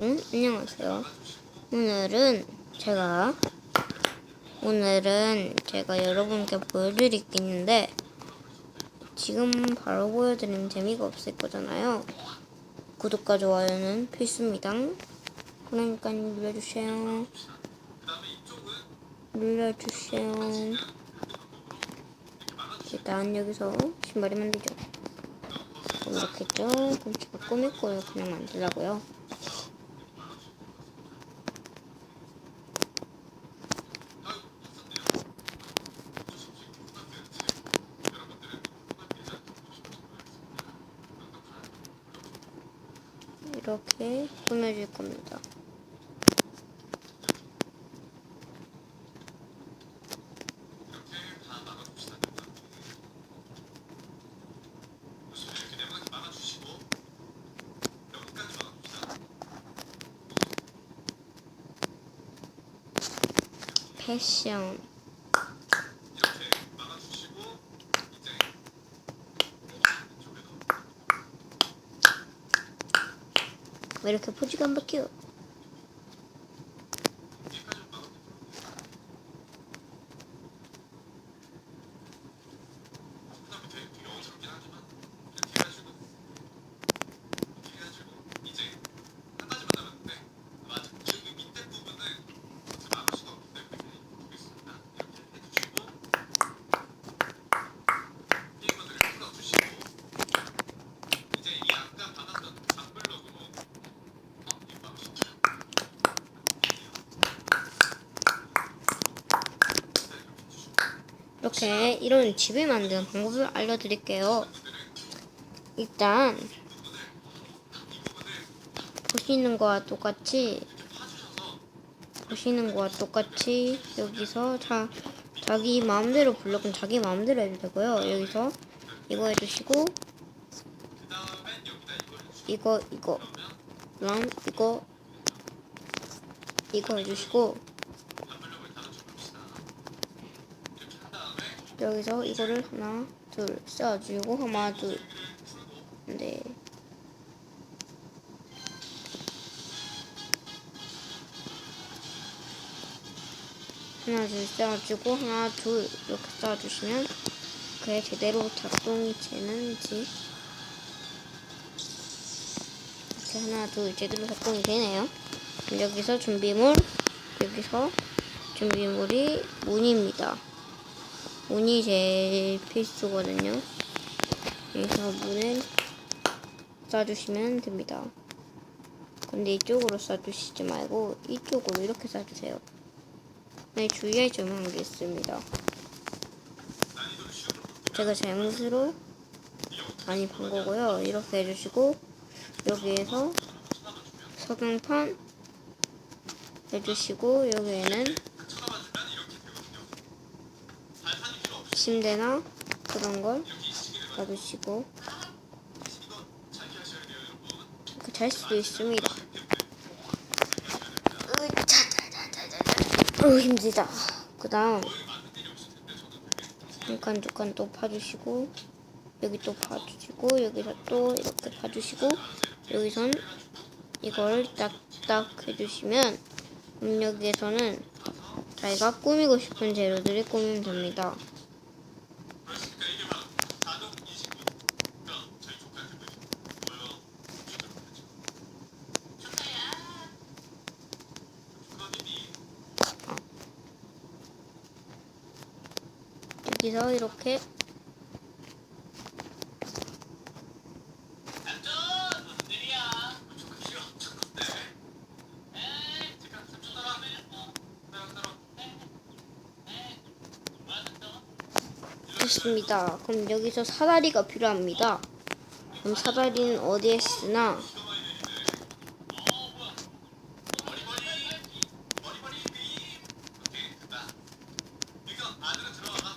응? 안녕하세요. 오늘은 제가 오늘은 제가 여러분께 보여드릴 게 있는데 지금 바로 보여드리면 재미가 없을 거잖아요. 구독과 좋아요는 필수입니다. 그러니까 눌러주세요. 눌러주세요. 일단 여기서 신발이 만들죠. 그럼 이렇게 조금 제가 꾸밀 거를 그냥 만들라고요. 이렇게 꾸며줄 겁니다. 패션 왜 이렇게 포즈가 안 바뀌어? 이렇게 이런 집을 만드는 방법을 알려드릴게요. 일단 보시는 거와 똑같이 보시는 거와 똑같이 여기서 자 자기 마음대로 블럭은 자기 마음대로 해도 되고요. 여기서 이거 해주시고 이거 이거 그럼 이거 이거 해주시고 여기서 이거를 하나 둘 쌓아주고 하나 둘. 네. 하나 둘 쌓아주고 하나 둘. 이렇게 쌓아주시면 그게 제대로 작동이 되는지. 이렇게 하나 둘 제대로 작동이 되네요. 여기서 준비물 여기서 준비물이 문입니다 문이 제일 필수거든요. 여기서 문을 쏴주시면 됩니다. 근데 이쪽으로 쏴주시지 말고 이쪽으로 이렇게 쏴주세요. 네, 주의할 점은 한게 있습니다. 제가 잘못으로 많이 본 거고요. 이렇게 해주시고 여기에서 석영판 해주시고 여기에는 침대나 그런 걸 놔두시고 이렇게 잘 수도 있습니다. 으 힘들다. 그 다음 두칸또 파주시고 여기 또 파주시고 여기서 또 이렇게 파주시고 여기선 이걸 딱딱 해주시면 여기에서는 자기가 꾸미고 싶은 재료들이 꾸미면 됩니다. 여기서 이렇게 됐습니다. 그럼 여기서 사다리가 필요합니다. 그럼 사다리는 어디에 쓰나?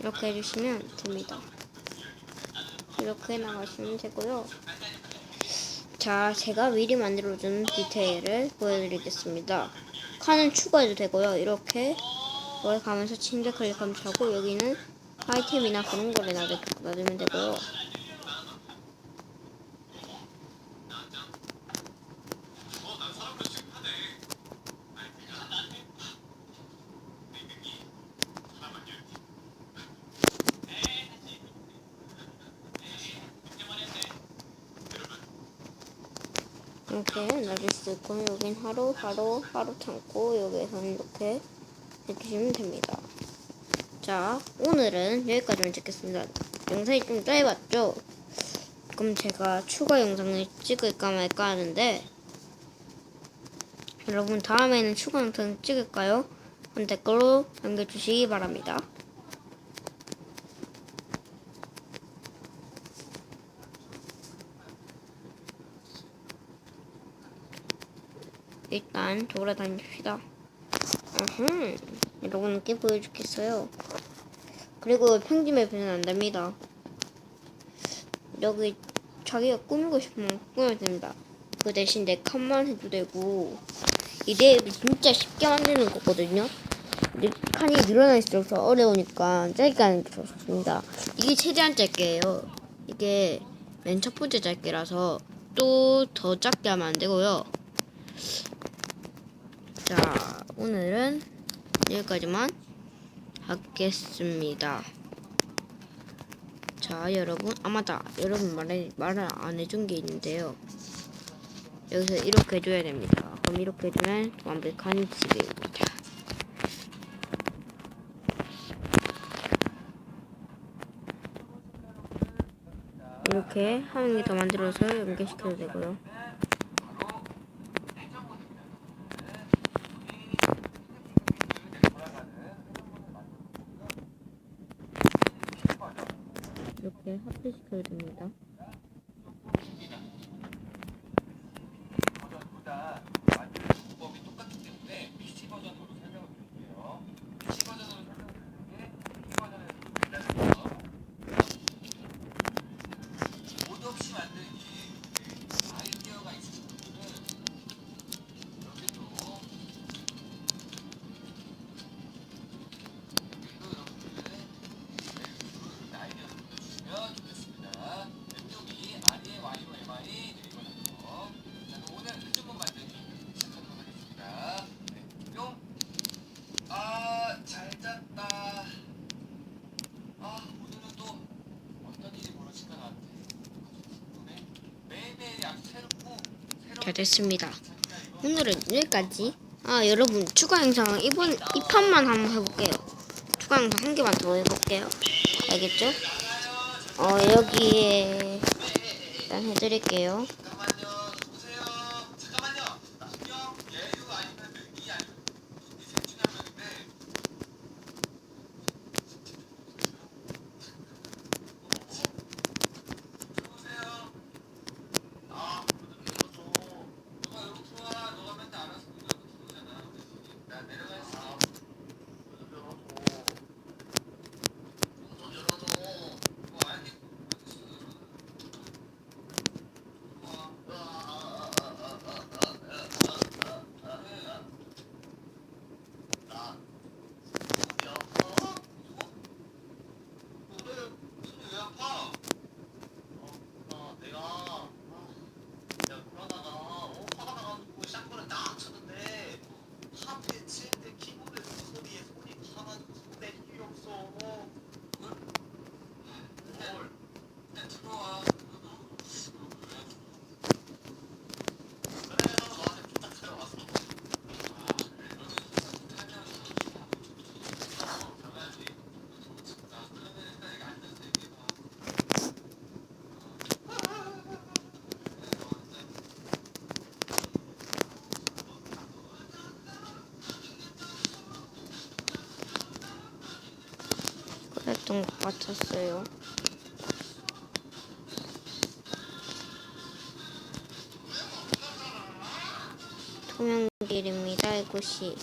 이렇게 해주시면 됩니다. 이렇게 나가시면 되고요. 자, 제가 미리 만들어준 디테일을 보여드리겠습니다. 칸은 추가해도 되고요. 이렇게 여기 가면서 침대 클릭하면 자고 여기는 아이템이나 그런 거를 놔두, 놔두면 되고요. 이렇게 있고 여긴 하루 하루 하루 참고 여기에서는 이렇게 해주시면 됩니다. 자 오늘은 여기까지만 찍겠습니다. 영상이 좀 짧았죠? 그럼 제가 추가 영상을 찍을까 말까 하는데 여러분 다음에는 추가 영상 찍을까요? 한 댓글로 남겨주시기 바랍니다. 일단 돌아다닙시다. 아흠, 여러분께 보여주겠어요. 그리고 편집해서는 안 됩니다. 여기 자기가 꾸미고 싶으면 꾸미면 됩니다. 그 대신 내 칸만 해도 되고 이 레일이 진짜 쉽게 만드는 거거든요. 칸이 늘어날수록 더 어려우니까 짧게 하는 게 좋습니다. 이게 최대한 짧게예요. 이게 맨 첫 번째 짧게라서 또더 작게 하면 안 되고요. 자, 오늘은 여기까지만 하겠습니다. 자, 여러분, 아 맞다, 여러분 말해 말을 안 해준 게 있는데요. 여기서 이렇게 해줘야 됩니다. 그럼 이렇게 해주면 완벽한 집입니다. 이렇게 한 개 더 만들어서 연결시켜도 되고요. 이렇게 합체시켜야 됩니다. 버전보다 만드는 방법이 똑같기 때문에 PC 버전으로 잘 됐습니다. 오늘은 여기까지. 아 여러분 추가 영상 이번 이 판만 한번 해볼게요. 추가 영상 한 개만 더 해볼게요. 알겠죠? 어 여기에 일단 해드릴게요. 누구세요? 잠깐만요. 나순경 예유 아니면 이 아니면 이셋 중에 한 명인데. 누구세요? 아, 들어줘. 너가 여기 들어와. 너가 맨날 알아서 문닫고 들어오잖아. 나 내려가 있어. 문 열어줘. 문 열어줘. 뭐 알겠. 들어와. 그래서 너한테 부탁하러 왔어. 그랬던 것 같았어요. 통영길입니다. 이곳이.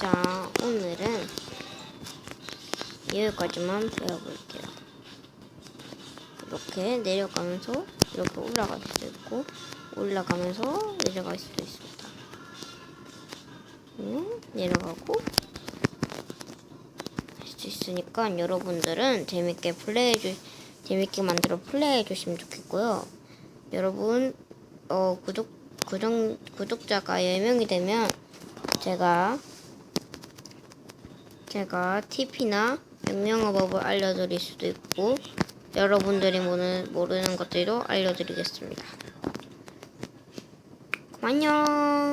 자, 오늘은 여기까지만 배워볼게요. 이렇게 내려가면서 이렇게 올라갈 수도 있고 올라가면서 내려갈 수도 있습니다. 음, 내려가고 할 수 있으니까 여러분들은 재밌게 플레이해 주 재밌게 만들어 플레이해 주시면 좋겠고요. 여러분 어 구독 구독, 구독자가 10명이 되면 제가 제가 팁이나 명령어법을 알려드릴 수도 있고 여러분들이 모르는, 모르는 것들도 알려드리겠습니다. 안녕